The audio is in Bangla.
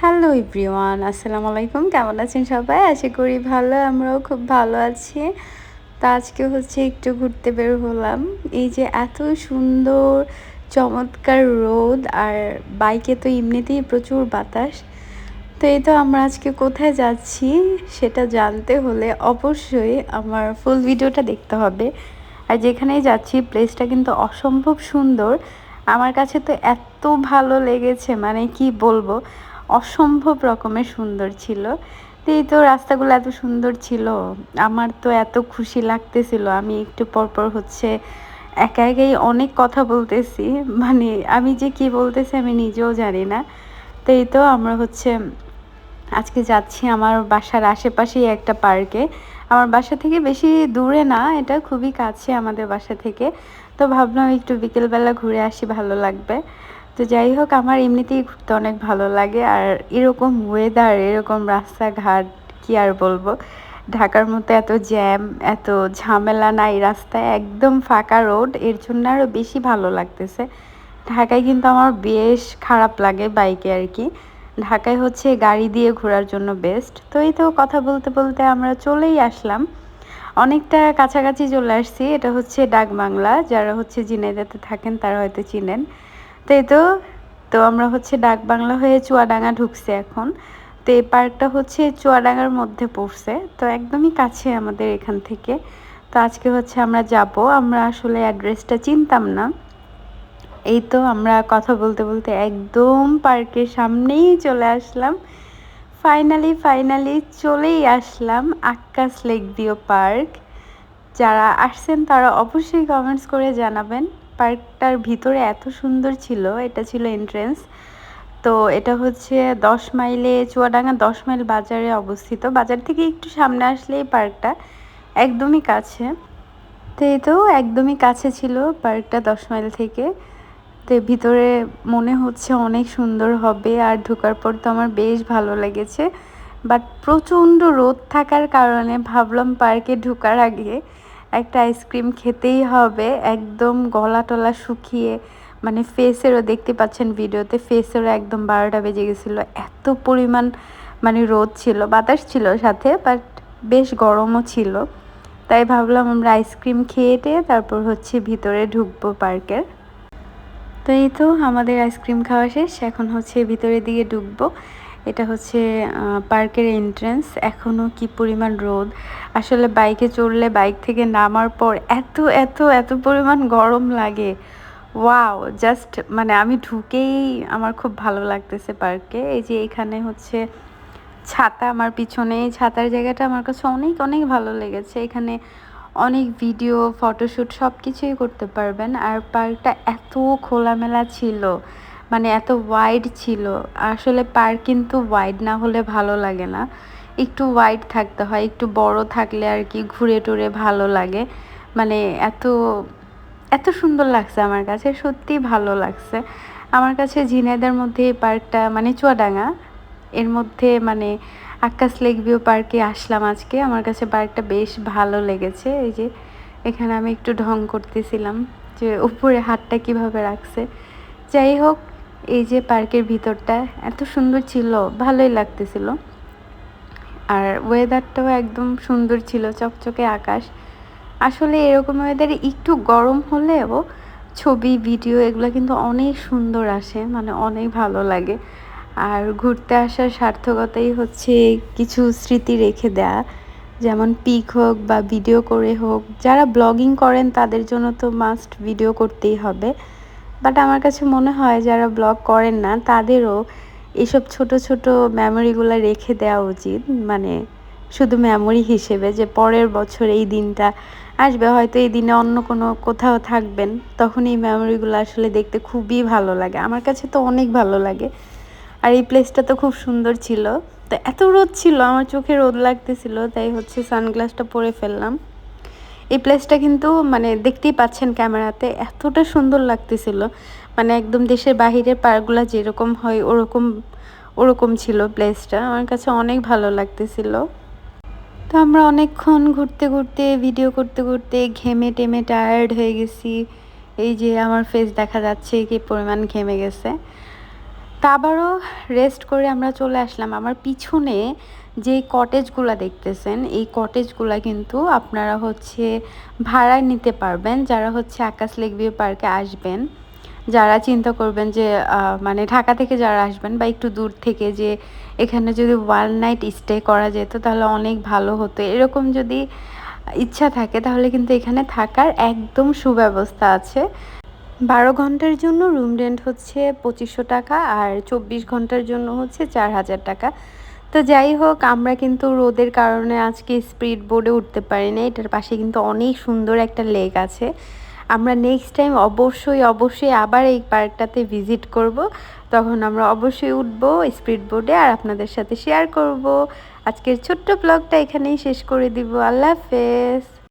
হ্যালো এভরিওয়ান আসসালামু আলাইকুম কেমন আছেন সবাই? আশা করি ভালো, আমরাও খুব ভালো আছি। তা আজকে হচ্ছে একটু ঘুরতে বের হলাম। এই যে এত সুন্দর, চমৎকার রোদ আর বাইকে তো এমনিতেই প্রচুর বাতাস। তো এই তো আমরা আজকে কোথায় যাচ্ছি সেটা জানতে হলে অবশ্যই আমার ফুল ভিডিওটা দেখতে হবে। আর যেখানেই যাচ্ছি প্লেসটা কিন্তু অসম্ভব সুন্দর। আমার কাছে তো এত ভালো লেগেছে মানে কি বলব? অসম্ভব রকমের সুন্দর ছিল। তো এই তো রাস্তাগুলো এত সুন্দর ছিল, আমার তো এত খুশি লাগতেছিল। আমি একটু পরপর হচ্ছে একা একাই অনেক কথা বলতেছি মানে আমি যে কি বলতেছি আমি নিজেও জানি না। তো এই তো আমরা হচ্ছে আজকে যাচ্ছি আমার বাসার আশেপাশেই একটা পার্কে আমার বাসা থেকে বেশি দূরে না, এটা খুবই কাছে আমাদের বাসা থেকে। তো ভাবলাম একটু বিকেলবেলা ঘুরে আসি, ভালো লাগবে। তো যাই হোক আমার এমনিতেই ঘুরতে অনেক ভালো লাগে। আর এরকম ওয়েদার এরকম রাস্তাঘাট কি আর বলব? ঢাকার মতো এত জ্যাম এত ঝামেলা নাই রাস্তায়, একদম ফাঁকা রোডের জন্য আরও বেশি ভালো লাগতেছে। ঢাকায় কিন্তু আমার বেশ খারাপ লাগে বাইকে আর কি। ঢাকায় হচ্ছে গাড়ি দিয়ে ঘোরার জন্য বেস্ট তো এই তো কথা বলতে বলতে আমরা চলেই আসলাম। অনেকটা কাছাকাছি চলে আসছি, এটা হচ্ছে ডাক বাংলা যারা হচ্ছে জিনেদাতে থাকেন, তারা হয়তো চিনেন। তো এই তো তো আমরা হচ্ছে ডাক বাংলা হয়ে চুয়াডাঙ্গা ঢুকছি এখন। তো এই পার্কটা হচ্ছে চুয়াডাঙ্গার মধ্যে পড়ছে, তো একদমই কাছে আমাদের এখান থেকে। তো আজকে হচ্ছে আমরা যাব, আমরা আসলে অ্যাড্রেসটা চিনতাম না। এই তো আমরা কথা বলতে বলতে একদম পার্কের সামনেই চলে আসলাম। ফাইনালি ফাইনালি চলেই আসলাম আক্কাস লেক দিও পার্ক যারা আসছেন তারা অবশ্যই কমেন্টস করে জানাবেন। পার্কটার ভিতরে এত সুন্দর ছিল, এটা ছিল এন্ট্রেন্স তো এটা হচ্ছে দশ মাইলে, চুয়াডাঙ্গা দশ মাইল বাজারে অবস্থিত। বাজার থেকে একটু সামনে আসলেই পার্কটা একদমই কাছে। তো এই তো একদমই কাছে ছিল পার্কটা দশ মাইল থেকে। তো ভিতরে মনে হচ্ছে অনেক সুন্দর হবে, আর ঢোকার পর তো আমার বেশ ভালো লেগেছে। বাট প্রচণ্ড রোদ থাকার কারণে ভাবলাম পার্কে ঢোকার আগে একটা আইসক্রিম খেতেই হবে, একদম গলা টলা শুকিয়ে মানে ফেসেরও দেখতে পাচ্ছেন ভিডিওতে ফেসেরও একদম বারোটা বেজে গেছিল। এত পরিমাণ মানে রোদ ছিল, বাতাস ছিল সাথে বাট বেশ গরমও ছিল। তাই ভাবলাম আমরা আইসক্রিম খেয়ে টেয়ে তারপর হচ্ছে ভিতরে ঢুকবো পার্কের। তো এই তো আমাদের আইসক্রিম খাওয়া শেষ, এখন হচ্ছে ভিতরের দিকে ঢুকবো। এটা হচ্ছে পার্কের এন্ট্রেন্স এখনও কি পরিমাণ রোদ? আসলে বাইকে চড়লে বাইক থেকে নামার পর এত এত এত পরিমাণ গরম লাগে। ওয়াও! জাস্ট মানে আমি ঢুকেই আমার খুব ভালো লাগতেছে পার্কে। এই যে এখানে হচ্ছে ছাতা আমার পিছনে। এই ছাতার জায়গাটা আমার কাছে অনেক অনেক ভালো লেগেছে। এখানে অনেক ভিডিও ফটোশ্যুট সব কিছুই করতে পারবেন। আর পার্কটা এত খোলামেলা ছিল। মানে এত ওয়াইড ছিল। আসলে পার্ক কিন্তু ওয়াইড না হলে ভালো লাগে না। একটু ওয়াইড থাকতে হয়, একটু বড় থাকলে আর কি ঘুরে টুরে ভালো লাগে। মানে এত এত সুন্দর লাগছে আমার কাছে, সত্যি ভালো লাগছে। আমার কাছে ঝিনাইদার মধ্যে এই পার্কটা মানে চুয়াডাঙ্গা, এর মধ্যে মানে আকাশ লেক ভিউ পার্কে আসলাম আজকে। আমার কাছে পার্কটা বেশ ভালো লেগেছে। এই যে এখানে আমি একটু ঢং করতেছিলাম যে উপরে হাতটা কীভাবে রাখছে। যাই হোক এই যে পার্কের ভিতরটা এত সুন্দর ছিল, ভালোই লাগতেছিল। আর ওয়েদারটাও একদম সুন্দর ছিল, চকচকে আকাশ। আসলে এরকম ওয়েদারে একটু গরম হলেও ছবি ভিডিও এগুলো কিন্তু অনেক সুন্দর আসে মানে অনেক ভালো লাগে। আর ঘুরতে আসার সার্থকতাই হচ্ছে কিছু স্মৃতি রেখে দেয়া। যেমন পিক হোক বা ভিডিও করে হোক, যারা ব্লগিং করেন তাদের জন্য তো মাস্ট ভিডিও করতেই হবে। বাট আমার কাছে মনে হয় যারা ব্লগ করেন না, তাদেরও এইসব ছোট ছোট মেমোরিগুলো রেখে দেওয়া উচিত। মানে শুধু মেমোরি হিসেবে যে পরের বছর এই দিনটা আসবে, হয়তো এই দিনে অন্য কোনো কোথাও থাকবেন, তখন এই মেমোরিগুলো আসলে দেখতে খুবই ভালো লাগে। আমার কাছে তো অনেক ভালো লাগে। আর এই প্লেসটা তো খুব সুন্দর ছিল। তো এত রোদ ছিল, আমার চোখে রোদ লাগতেছিল, তাই হচ্ছে সানগ্লাসটা পরে ফেললাম। এই প্লেসটা কিন্তু মানে দেখতেই পাচ্ছেন ক্যামেরাতে, এতটা সুন্দর লাগতেছিল। মানে একদম দেশের বাহিরের পার্কগুলো যেরকম হয় ওরকম ওরকম ছিল প্লেসটা আমার কাছে অনেক ভালো লাগতেছিল। তো আমরা অনেকক্ষণ ঘুরতে ঘুরতে ভিডিও করতে করতে ঘেমে টেমে টায়ার্ড হয়ে গেছি। এই যে আমার ফেস দেখা যাচ্ছে কি পরিমাণ ঘেমে গেছে। তা আবারও রেস্ট করে আমরা চলে আসলাম। আমার পিছনে যে কটেজগুলো দেখতেছেন, এই কটেজগুলো কিন্তু আপনারা হচ্ছে ভাড়ায় নিতে পারবেন। যারা হচ্ছে আকাশ লেক ভিউ পার্কে আসবেন, যারা চিন্তা করবেন যে মানে ঢাকা থেকে যারা আসবেন বা একটু দূর থেকে যে এখানে যদি ওয়ান নাইট স্টে করা যেত, তাহলে অনেক ভালো হতো। এরকম যদি ইচ্ছা থাকে, তাহলে কিন্তু এখানে থাকার একদম সুব্যবস্থা আছে। বারো ঘণ্টার জন্য রুম রেন্ট হচ্ছে পঁচিশশো টাকা আর চব্বিশ ঘণ্টার জন্য হচ্ছে চার হাজার টাকা। তো যাই হোক, আমরা কিন্তু রোদের কারণে আজকে স্পিড বোর্ডে উঠতে পারি না এটার পাশে কিন্তু অনেক সুন্দর একটা লেক আছে। আমরা নেক্সট টাইম অবশ্যই অবশ্যই আবার এই পার্কটাতে ভিজিট করব। তখন আমরা অবশ্যই উঠব স্পিড বোর্ডে আর আপনাদের সাথে শেয়ার করব। আজকের ছোট্ট ব্লগটা এখানেই শেষ করে দিব। আল্লাহ হাফেজ।